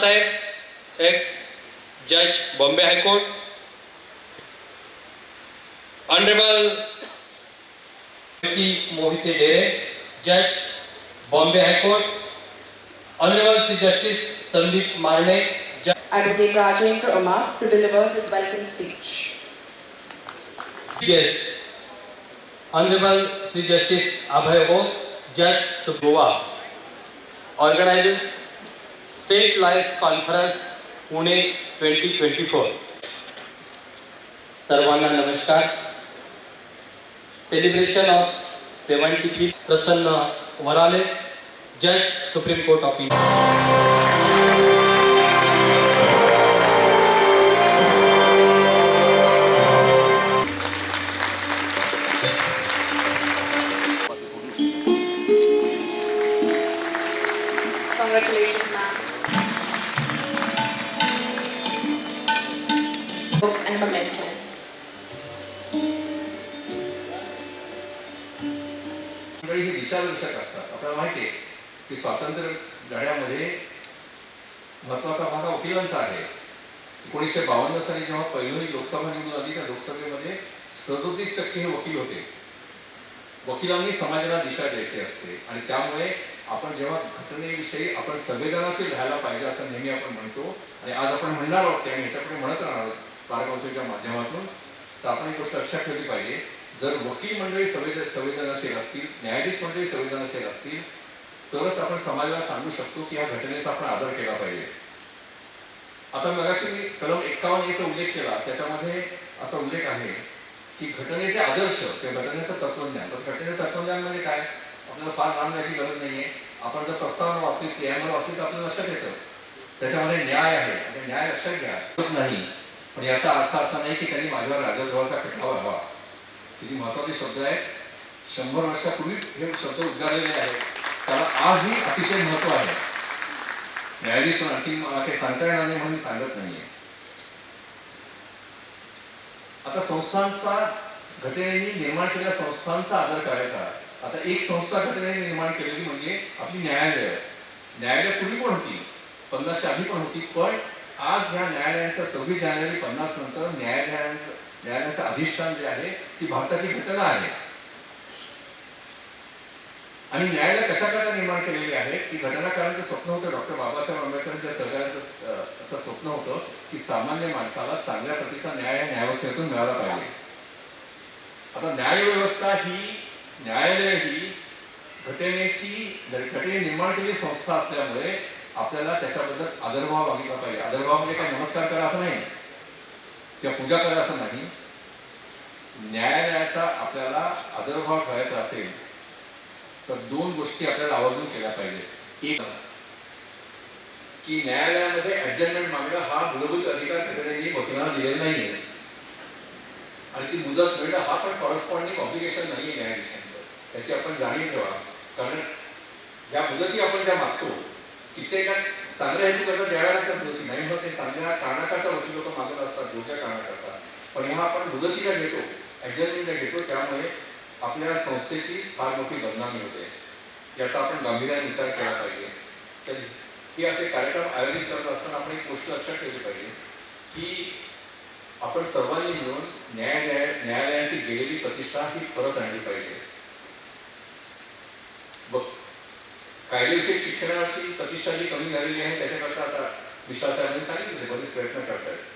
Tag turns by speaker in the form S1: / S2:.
S1: साहेब x जज Bombay high court honourable Mohite Dere जज Bombay high court honourable Shri justice Sandeep Marne
S2: Advocate Rajendra Umar to deliver his welcome speech.
S1: Yes. Honorable Sri Justice Abhay Judge to Goa, set life conference Pune twenty twenty four सर्वांना नमस्कार. Celebration of seventy three Prasanna Varale जज supreme court of India
S3: मंडळी ही दिशादर्शक असतात. आपल्याला माहिती आहे की स्वातंत्र्य लढ्यामध्ये महत्त्वाचा भाग हा वकिलांचा आहे. एकोणीसशे बावन्न साली जेव्हा पहिली लोकसभा निवडून आली त्या लोकसभेमध्ये सदोतीस टक्के हे वकील होते. वकिलांनी समाजाला दिशा द्यायची असते. आणि त्यामुळे आपण जेव्हा घटनेविषयी आपण संवेदनाशील राहायला पाहिजे असं नेहमी आपण म्हणतो आणि आज आपण म्हणणार आहोत आणि ह्याच्याकडे म्हणत राहणार आहोत बार माध्यमातून तर आपण एक गोष्ट लक्षात ठेवली पाहिजे जर वकील मंडळी संवेदन संवेदनशील असतील न्यायाधीश मंडळी संवेदनशील असतील तरच आपण समाजाला सांगू शकतो की या घटनेचा आपण आदर केला पाहिजे. आता मगाशी मी कलम एक्कावन्न याचा उल्लेख केला त्याच्यामध्ये असा उल्लेख आहे की घटनेचे आदर्श किंवा घटनेचं तत्वज्ञान तर घटनेचं तत्वज्ञान म्हणजे काय? आपल्याला फार लांब जायची गरज नाहीये. आपण जर प्रस्तावना वाचली क्रियामध्ये वाचली तर आपल्याला लक्षात येतं. त्याच्यामध्ये न्याय आहे. आणि न्याय लक्षात घ्या. होत नाही. पण याचा अर्थ असा नाही की त्यांनी माझ्यावर राजद्रोहाचा खटला व्हावा. किती महत्त्वाचे शब्द आहेत. शंभर वर्षापूर्वी हे शब्द उद्गारलेले आहेत. त्याला आजही अतिशय महत्त्व आहे. न्यायाधीश पण आणखी मला काही सांगता येणार नाही म्हणून सांगत नाहीये. आता संस्थांचा घटनेने निर्माण केलेल्या संस्थांचा आदर करायचा. आता एक संस्था घटनेने निर्माण केलेली म्हणजे आपली न्यायालय. न्यायालय पूर्वी पण होती. पन्नासच्या आधी पण होती. पण आज ह्या न्यायालयांचा सव्वीस जानेवारी पन्नास नंतर न्यायालयांचं न्यायालयाचं अधिष्ठान जे आहे ती भारताची घटना आहे. आणि न्यायालय कशा निर्माण केलेली आहे की घटनाकारांचं स्वप्न होतं. डॉक्टर बाबासाहेब आंबेडकरांच्या सरकारचं असं स्वप्न होतं की सामान्य माणसाला चांगल्या प्रतीचा न्याय न्यायव्यवस्थेतून मिळाला पाहिजे. आता न्यायव्यवस्था ही न्यायालय ही घटनेची घटने निर्माण केलेली संस्था असल्यामुळे आपल्याला त्याच्याबद्दल आदरभाव मागितला पाहिजे. आदरभाव म्हणजे काय? नमस्कार करा असं नाही. किंवा पूजा करा असं नाही न्यायालयाचा आपल्याला आदरभाव ठेवायचा असेल तर दोन गोष्टी आपल्याला आवर्जून केल्या पाहिजे एक की न्यायालयामध्ये ऍडजस्टमेंट मागणं हा मूलभूत अधिकार घटनेने वकिलांना दिलेला आहे आणि ती मुदत मिळणं हा पण कॉरस्पॉन्डिंग ऑब्लिगेशन नाहीये न्यायाधीशांचं. त्याची आपण जाणीव ठेवा. कारण या मुदती आपण ज्या मागतो कित्येकात चांगल्या हेतू करता द्याव्या लागतात मुदती नाही मग ते चांगल्या कारणाकरता वकील लोक मागत असतात योग्य कारणाकरता. पण ह्या आपण दुगतीला घेतो ऍडजस्टमेंट ज्या घेतो त्यामुळे आपल्या संस्थेची फार मोठी बदनामी होते. याचा आपण गांभीर्याने विचार केला पाहिजे. तर हे असे कार्यक्रम आयोजित करत असताना आपण एक गोष्ट लक्षात ठेवली पाहिजे की आपण सर्वांनी मिळून न्यायालया न्यायालयाची गेलेली प्रतिष्ठा ही परत आणली पाहिजे. बघ कायदेविषयक शिक्षणाची प्रतिष्ठा जी कमी झालेली आहे त्याच्याकरता आता विश्वासाने सांगितलं बरेच प्रयत्न करतायत.